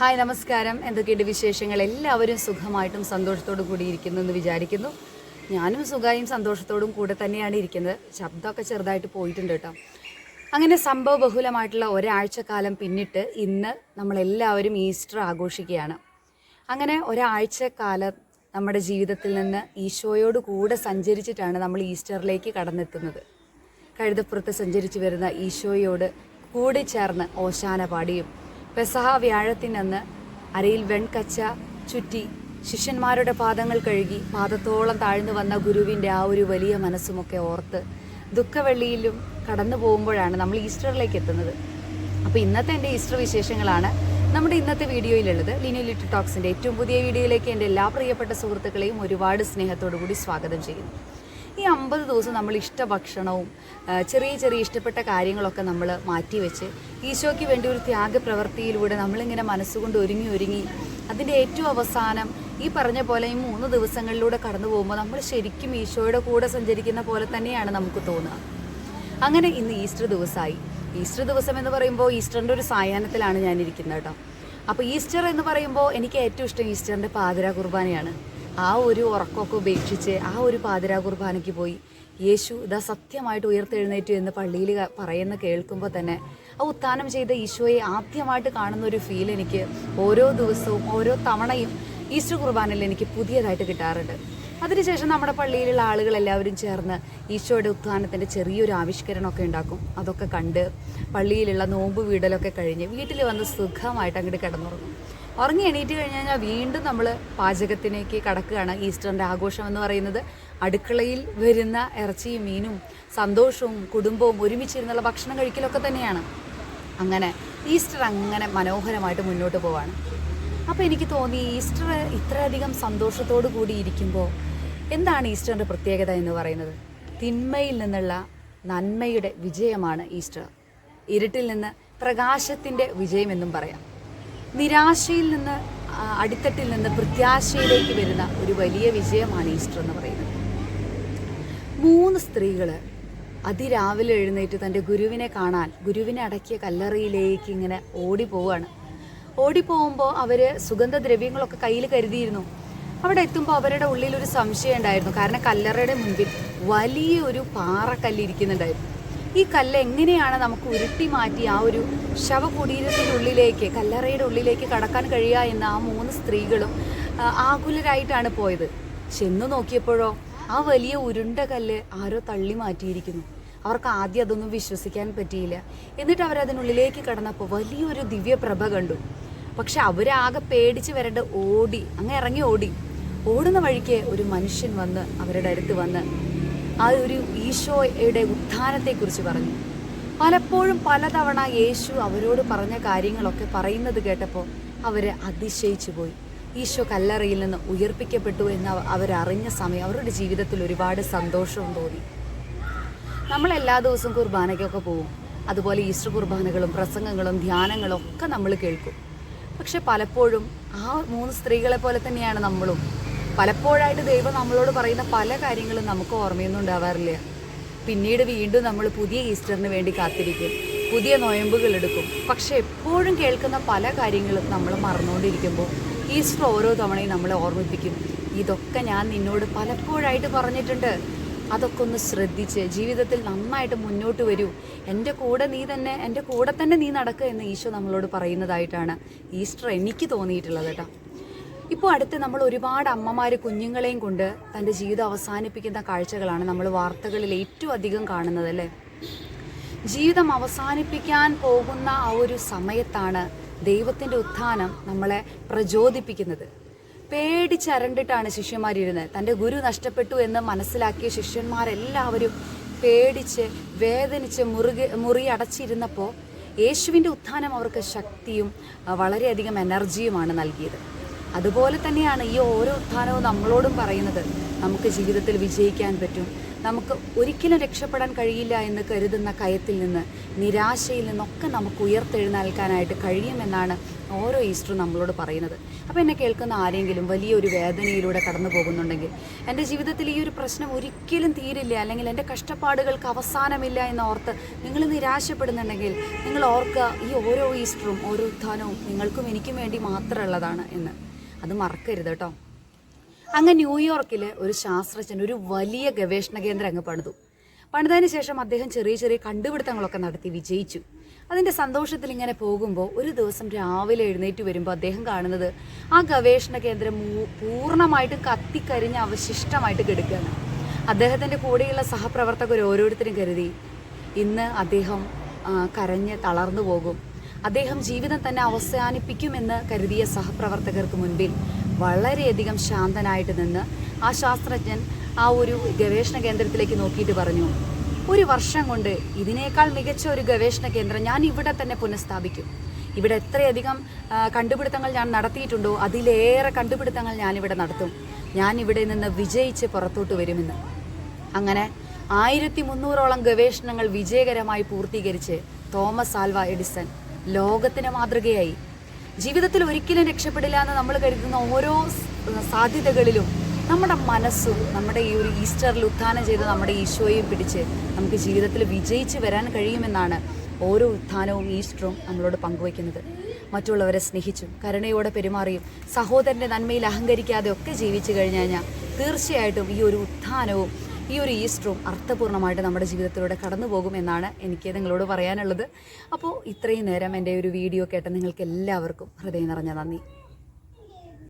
Hi നമസ്കാരം. എന്തൊക്കെയുണ്ട് വിശേഷങ്ങൾ? എല്ലാവരും സുഖമായിട്ടും സന്തോഷത്തോടും കൂടി ഇരിക്കുന്നു എന്ന് വിചാരിക്കുന്നു. ഞാനും സുഖമായും സന്തോഷത്തോടും കൂടെ തന്നെയാണ് ഇരിക്കുന്നത്. ശബ്ദമൊക്കെ ചെറുതായിട്ട് പോയിട്ടുണ്ട് കേട്ടോ. അങ്ങനെ സംഭവ ബഹുലമായിട്ടുള്ള ഒരാഴ്ചക്കാലം പിന്നിട്ട് ഇന്ന് നമ്മളെല്ലാവരും ഈസ്റ്റർ ആഘോഷിക്കുകയാണ്. അങ്ങനെ ഒരാഴ്ചക്കാലം നമ്മുടെ ജീവിതത്തിൽ നിന്ന് ഈശോയോട് കൂടെ സഞ്ചരിച്ചിട്ടാണ് നമ്മൾ ഈസ്റ്ററിലേക്ക് കടന്നെത്തുന്നത്. കഴുതപ്പുറത്ത് സഞ്ചരിച്ചു വരുന്ന ഈശോയോട് കൂടി ചേർന്ന് ഓശാന പാടിയും പെസഹ വ്യാഴത്തിനന്ന് അരയിൽ വെൺകച്ച ചുറ്റി ശിഷ്യന്മാരുടെ പാദങ്ങൾ കഴുകി പാദത്തോളം താഴ്ന്നു വന്ന ഗുരുവിന്റെ ആ ഒരു വലിയ മനസ്സുമൊക്കെ ഓർത്ത് ദുഃഖവെള്ളിയിലും കടന്നു പോകുമ്പോഴാണ് നമ്മൾ ഈസ്റ്ററിലേക്ക് എത്തുന്നത്. അപ്പോൾ ഇന്നത്തെ എന്റെ ഈസ്റ്റർ വിശേഷങ്ങളാണ് നമ്മുടെ ഇന്നത്തെ വീഡിയോയിലുള്ളത്. ലിനു ലിറ്റർ ടോക്സിന്റെ ഏറ്റവും പുതിയ വീഡിയോയിലേക്ക് എന്റെ എല്ലാ പ്രിയപ്പെട്ട സുഹൃത്തുക്കളെയും ഒരുപാട് സ്നേഹത്തോടു കൂടി സ്വാഗതം ചെയ്യുന്നു. ഈ അമ്പത് ദിവസം നമ്മൾ ഇഷ്ട ഭക്ഷണവും ചെറിയ ചെറിയ ഇഷ്ടപ്പെട്ട കാര്യങ്ങളൊക്കെ നമ്മൾ മാറ്റിവെച്ച് ഈശോയ്ക്ക് വേണ്ടി ഒരു ത്യാഗപ്രവൃത്തിയിലൂടെ നമ്മളിങ്ങനെ മനസ്സുകൊണ്ട് ഒരുങ്ങി ഒരുങ്ങി അതിന്റെ ഏറ്റവും അവസാനം ഈ പറഞ്ഞ പോലെ ഈ മൂന്ന് ദിവസങ്ങളിലൂടെ കടന്നു പോകുമ്പോൾ നമ്മൾ ശരിക്കും ഈശോയുടെ കൂടെ സഞ്ചരിക്കുന്ന പോലെ തന്നെയാണ് നമുക്ക് തോന്നുക. അങ്ങനെ ഇന്ന് ഈസ്റ്റർ ദിവസമായി. ഈസ്റ്റർ ദിവസം എന്ന് പറയുമ്പോൾ ഈസ്റ്ററിന്റെ ഒരു സായാഹ്നത്തിലാണ് ഞാനിരിക്കുന്നത് കേട്ടോ. അപ്പോൾ ഈസ്റ്റർ എന്ന് പറയുമ്പോൾ എനിക്ക് ഏറ്റവും ഇഷ്ടം ഈസ്റ്ററിന്റെ പാതിര കുർബാനയാണ്. ആ ഒരു ഉറക്കമൊക്കെ ഉപേക്ഷിച്ച് ആ ഒരു പാതിരാ കുർബാനയ്ക്ക് പോയി. യേശു ഇതാ സത്യമായിട്ട് ഉയർത്തെഴുന്നേറ്റു എന്ന് പള്ളിയിൽ പറയുന്ന കേൾക്കുമ്പോൾ തന്നെ ആ ഉത്ഥാനം ചെയ്ത ഈശോയെ ആദ്യമായിട്ട് കാണുന്ന ഒരു ഫീൽ എനിക്ക് ഓരോ ദിവസവും ഓരോ തവണയും ഈസ്റ്റർ കുർബാനയിൽ എനിക്ക് പുതിയതായിട്ട് കിട്ടാറുണ്ട്. അതിനുശേഷം നമ്മുടെ പള്ളിയിലുള്ള ആളുകൾ എല്ലാവരും ചേർന്ന് ഈശോയുടെ ഉത്ഥാനത്തിന്റെ ചെറിയൊരു ആവിഷ്കരണമൊക്കെ ഉണ്ടാക്കും. അതൊക്കെ കണ്ട് പള്ളിയിലുള്ള നോമ്പ് വീടലൊക്കെ കഴിഞ്ഞ് വീട്ടിൽ വന്ന് സുഖമായിട്ട് അങ്ങോട്ട് കിടന്നുറങ്ങും. ഉറങ്ങി എണീറ്റ് കഴിഞ്ഞ് കഴിഞ്ഞാൽ വീണ്ടും നമ്മൾ പാചകത്തിലേക്ക് കടക്കുകയാണ്. ഈസ്റ്ററിന്റെ ആഘോഷം എന്ന് പറയുന്നത് അടുക്കളയിൽ വരുന്ന ഇറച്ചിയും മീനും സന്തോഷവും കുടുംബവും ഒരുമിച്ചിരുന്നുള്ള ഭക്ഷണം കഴിക്കലൊക്കെ തന്നെയാണ്. അങ്ങനെ ഈസ്റ്റർ അങ്ങനെ മനോഹരമായിട്ട് മുന്നോട്ട് പോവാണ്. അപ്പോൾ എനിക്ക് തോന്നി ഈസ്റ്റർ ഇത്രയധികം സന്തോഷത്തോടു കൂടി ഇരിക്കുമ്പോൾ എന്താണ് ഈസ്റ്ററിന്റെ പ്രത്യേകത എന്ന് പറയുന്നത്? തിന്മയിൽ നിന്നുള്ള നന്മയുടെ വിജയമാണ് ഈസ്റ്റർ. ഇരുട്ടിൽ നിന്ന് പ്രകാശത്തിന്റെ വിജയമെന്നും പറയാം. നിരാശയിൽ നിന്ന് അടിത്തട്ടിൽ നിന്ന് പ്രത്യാശയിലേക്ക് വരുന്ന ഒരു വലിയ വിജയമാണ് ഈസ്റ്റർ എന്ന് പറയുന്നത്. മൂന്ന് സ്ത്രീകൾ അതിരാവിലെ എഴുന്നേറ്റ് തന്റെ ഗുരുവിനെ കാണാൻ ഗുരുവിനെ അടക്കിയ കല്ലറയിലേക്ക് ഇങ്ങനെ ഓടി ഓടിപ്പോവാണ് ഓടിപ്പോകുമ്പോൾ അവർ സുഗന്ധദ്രവ്യങ്ങളൊക്കെ കയ്യിൽ കരുതിയിരുന്നു. അവിടെ എത്തുമ്പോൾ അവരുടെ ഉള്ളിൽ ഒരു സംശയം ഉണ്ടായിരുന്നു. കാരണം കല്ലറയുടെ മുൻപിൽ വലിയൊരു പാറക്കല്ലിരിക്കുന്നുണ്ടായിരുന്നു ഈ കല്ല് എങ്ങനെയാണ് നമുക്ക് ഉരുട്ടി മാറ്റി ആ ഒരു ശവകുടീരത്തിന്റെ ഉള്ളിലേക്ക് കല്ലറയുടെ ഉള്ളിലേക്ക് കടക്കാൻ കഴിയുക എന്ന് ആ മൂന്ന് സ്ത്രീകളും ആകുലരായിട്ടാണ് പോയത്. ചെന്നു നോക്കിയപ്പോഴോ ആ വലിയ ഉരുണ്ട കല്ല് ആരോ തള്ളി മാറ്റിയിരിക്കുന്നു. അവർക്ക് ആദ്യം അതൊന്നും വിശ്വസിക്കാൻ പറ്റിയില്ല. എന്നിട്ട് അവരതിനുള്ളിലേക്ക് കടന്നപ്പോൾ വലിയൊരു ദിവ്യപ്രഭ കണ്ടു. പക്ഷെ അവരാകെ പേടിച്ച് വരേണ്ട ഓടി അങ്ങ് ഇറങ്ങി ഓടി. ഓടുന്ന വഴിക്ക് ഒരു മനുഷ്യൻ വന്ന് അവരുടെ അടുത്ത് വന്ന് ആ ഒരു ഈശോയുടെ ഉത്ഥാനത്തെക്കുറിച്ച് പറഞ്ഞു. പലപ്പോഴും പലതവണ യേശു അവരോട് പറഞ്ഞ കാര്യങ്ങളൊക്കെ പറയുന്നത് കേട്ടപ്പോൾ അവർ അതിശയിച്ചു പോയി. ഈശോ കല്ലറയിൽ നിന്ന് ഉയർപ്പിക്കപ്പെട്ടു എന്ന് അവ- അവരറിഞ്ഞ സമയം അവരുടെ ജീവിതത്തിൽ ഒരുപാട് സന്തോഷവും തോന്നി. നമ്മൾ എല്ലാ ദിവസവും കുർബാനയ്ക്കൊക്കെ പോകും. അതുപോലെ ഈസ്റ്റർ കുർബാനകളും പ്രസംഗങ്ങളും ധ്യാനങ്ങളും ഒക്കെ നമ്മൾ കേൾക്കും. പക്ഷെ പലപ്പോഴും ആ മൂന്ന് സ്ത്രീകളെ പോലെ തന്നെയാണ് നമ്മളും. പലപ്പോഴായിട്ട് ദൈവം നമ്മളോട് പറയുന്ന പല കാര്യങ്ങളും നമുക്ക് ഓർമ്മയൊന്നും ഉണ്ടാവാറില്ല പിന്നീട് വീണ്ടും നമ്മൾ പുതിയ ഈസ്റ്ററിന് വേണ്ടി കാത്തിരിക്കും. പുതിയ നോയമ്പുകൾ എടുക്കും. പക്ഷെ എപ്പോഴും കേൾക്കുന്ന പല കാര്യങ്ങളും നമ്മൾ മറന്നുകൊണ്ടിരിക്കുമ്പോൾ ഈസ്റ്റർ ഓരോ തവണയും നമ്മളെ ഓർമ്മിപ്പിക്കും. ഇതൊക്കെ ഞാൻ നിന്നോട് പലപ്പോഴായിട്ട് പറഞ്ഞിട്ടുണ്ട്. അതൊക്കെ ഒന്ന് ശ്രദ്ധിച്ച് ജീവിതത്തിൽ നന്നായിട്ട് മുന്നോട്ട് വരൂ. എന്റെ കൂടെ നീ തന്നെ എന്റെ കൂടെ തന്നെ നീ നടക്കുക എന്ന് ഈശോ നമ്മളോട് പറയുന്നതായിട്ടാണ് ഈസ്റ്റർ എനിക്ക് തോന്നിയിട്ടുള്ളത് കേട്ടോ. ഇപ്പോൾ അടുത്ത് നമ്മൾ ഒരുപാട് അമ്മമാർ കുഞ്ഞുങ്ങളെയും കൊണ്ട് തന്റെ ജീവിതം അവസാനിപ്പിക്കുന്ന കാഴ്ചകളാണ് നമ്മൾ വാർത്തകളിൽ ഏറ്റവും അധികം കാണുന്നത് അല്ലേ? ജീവിതം അവസാനിപ്പിക്കാൻ പോകുന്ന ആ ഒരു സമയത്താണ് ദൈവത്തിന്റെ ഉത്ഥാനം നമ്മളെ പ്രചോദിപ്പിക്കുന്നത്. പേടിച്ചരണ്ടിട്ടാണ് ശിഷ്യന്മാരിരുന്നത്. തന്റെ ഗുരു നഷ്ടപ്പെട്ടു എന്ന് മനസ്സിലാക്കിയ ശിഷ്യന്മാരെല്ലാവരും പേടിച്ച് വേദനിച്ച് മുറുകെ മുറി അടച്ചിരുന്നപ്പോൾ യേശുവിന്റെ ഉത്ഥാനം അവർക്ക് ശക്തിയും വളരെയധികം എനർജിയുമാണ് നൽകിയത്. അതുപോലെ തന്നെയാണ് ഈ ഓരോ ഉത്ഥാനവും നമ്മളോടും പറയുന്നത്. നമുക്ക് ജീവിതത്തിൽ വിജയിക്കാൻ പറ്റും. നമുക്ക് ഒരിക്കലും രക്ഷപ്പെടാൻ കഴിയില്ല എന്ന് കരുതുന്ന കയത്തിൽ നിന്ന് നിരാശയിൽ നിന്നൊക്കെ നമുക്ക് ഉയർത്തെഴുന്നേൽക്കാനായിട്ട് കഴിയുമെന്നാണ് ഓരോ ഈസ്റ്ററും നമ്മളോട് പറയുന്നത്. അപ്പോൾ എന്നെ കേൾക്കുന്ന ആരെങ്കിലും വലിയൊരു വേദനയിലൂടെ കടന്നു പോകുന്നുണ്ടെങ്കിൽ എന്റെ ജീവിതത്തിൽ ഈ ഒരു പ്രശ്നം ഒരിക്കലും തീരില്ല അല്ലെങ്കിൽ എന്റെ കഷ്ടപ്പാടുകൾക്ക് അവസാനമില്ല എന്ന് ഓർത്ത് നിങ്ങൾ നിരാശപ്പെടുന്നുണ്ടെങ്കിൽ നിങ്ങൾ ഓർക്കുക ഈ ഓരോ ഈസ്റ്ററും ഓരോ ഉത്ഥാനവും നിങ്ങൾക്കും എനിക്കും വേണ്ടി മാത്രമുള്ളതാണ് എന്ന്. അത് മറക്കരുത് കേട്ടോ. അങ്ങ് ന്യൂയോർക്കിലെ ഒരു ശാസ്ത്രജ്ഞൻ ഒരു വലിയ ഗവേഷണ കേന്ദ്രം അങ്ങ് പണിതു. പണിതതിന് ശേഷം അദ്ദേഹം ചെറിയ ചെറിയ കണ്ടുപിടുത്തങ്ങളൊക്കെ നടത്തി വിജയിച്ചു. അതിന്റെ സന്തോഷത്തിൽ ഇങ്ങനെ പോകുമ്പോൾ ഒരു ദിവസം രാവിലെ എഴുന്നേറ്റ് വരുമ്പോൾ അദ്ദേഹം കാണുന്നത് ആ ഗവേഷണ കേന്ദ്രം പൂർണമായിട്ട് കത്തിക്കരിഞ്ഞ് അവശിഷ്ടമായിട്ട് കിടക്കുകയാണ്. അദ്ദേഹത്തിന്റെ കൂടെയുള്ള സഹപ്രവർത്തകർ ഓരോരുത്തരും കരുതി ഇന്ന് അദ്ദേഹം കരഞ്ഞ് തളർന്നു പോകും. അദ്ദേഹം ജീവിതം തന്നെ അവസാനിപ്പിക്കുമെന്ന് കരുതിയ സഹപ്രവർത്തകർക്ക് മുൻപിൽ വളരെയധികം ശാന്തനായിട്ട് നിന്ന് ആ ശാസ്ത്രജ്ഞൻ ആ ഒരു ഗവേഷണ കേന്ദ്രത്തിലേക്ക് നോക്കിയിട്ട് പറഞ്ഞു ഒരു വർഷം കൊണ്ട് ഇതിനേക്കാൾ മികച്ച ഒരു ഗവേഷണ കേന്ദ്രം ഞാൻ ഇവിടെ തന്നെ പുനഃസ്ഥാപിക്കും. ഇവിടെ എത്രയധികം കണ്ടുപിടുത്തങ്ങൾ ഞാൻ നടത്തിയിട്ടുണ്ടോ അതിലേറെ കണ്ടുപിടുത്തങ്ങൾ ഞാനിവിടെ നടത്തും. ഞാൻ ഇവിടെ നിന്ന് വിജയിച്ച് പുറത്തോട്ട് വരുമെന്ന്. അങ്ങനെ ആയിരത്തി മുന്നൂറോളം ഗവേഷണങ്ങൾ വിജയകരമായി പൂർത്തീകരിച്ച് തോമസ് ആൽവ എഡിസൺ ലോകത്തിന് മാതൃകയായി. ജീവിതത്തിൽ ഒരിക്കലും രക്ഷപ്പെടില്ല എന്ന് നമ്മൾ കരുതുന്ന ഓരോ സാധ്യതകളിലും നമ്മുടെ മനസ്സും നമ്മുടെ ഈ ഒരു ഈസ്റ്ററിൽ ഉത്ഥാനം ചെയ്ത് നമ്മുടെ ഈശോയെ പിടിച്ച് നമുക്ക് ജീവിതത്തിൽ വിജയിച്ച് വരാൻ കഴിയുമെന്നാണ് ഓരോ ഉത്ഥാനവും ഈസ്റ്ററും നമ്മളോട് പങ്കുവയ്ക്കുന്നത്. മറ്റുള്ളവരെ സ്നേഹിച്ചും കരുണയോടെ പെരുമാറിയും സഹോദരന്റെ നന്മയിൽ അഹങ്കരിക്കാതെ ഒക്കെ ജീവിച്ചു കഴിഞ്ഞു കഴിഞ്ഞാൽ തീർച്ചയായിട്ടും ഈ ഒരു ഉത്ഥാനവും ഈ ഒരു ഈസ്റ്ററും അർത്ഥപൂർണമായിട്ട് നമ്മുടെ ജീവിതത്തിലൂടെ കടന്നു പോകും എന്നാണ് എനിക്ക് നിങ്ങളോട് പറയാനുള്ളത്. അപ്പോൾ ഇത്രയും നേരം എന്റെ ഒരു വീഡിയോ കേട്ട നിങ്ങൾക്ക് എല്ലാവർക്കും ഹൃദയം നിറഞ്ഞ നന്ദി.